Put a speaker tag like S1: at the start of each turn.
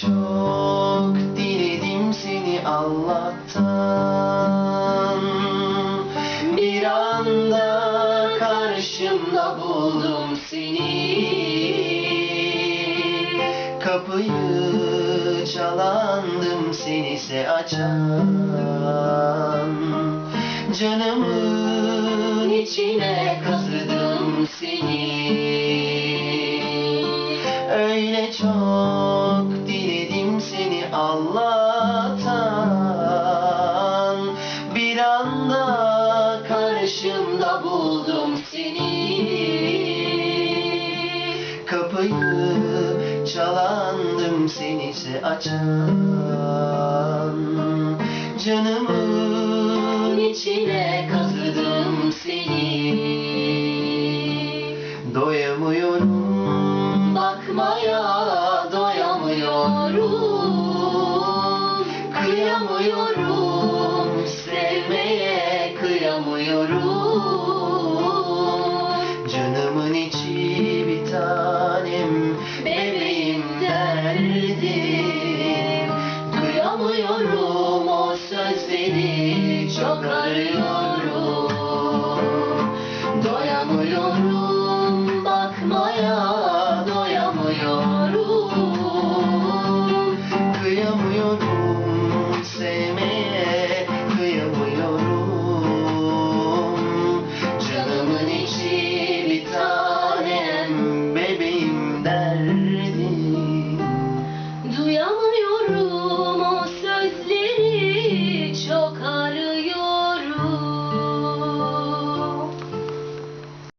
S1: Çok diledim seni Allah'tan. Bir anda karşımda buldum seni. Kapıyı çalandım seni ise açan. Canımın içine kazıdım seni. Öyle çok diledim seni Allah'tan Bir anda karşımda buldum seni. Kapıyı çalandım seni ise açan. Canımın içine kazıdım kıyamıyorum sevmeye kıyamıyorum. Canımın içi bir tanem bebeğim derdim. Kıyamıyorum o sözleri çok arıyorum.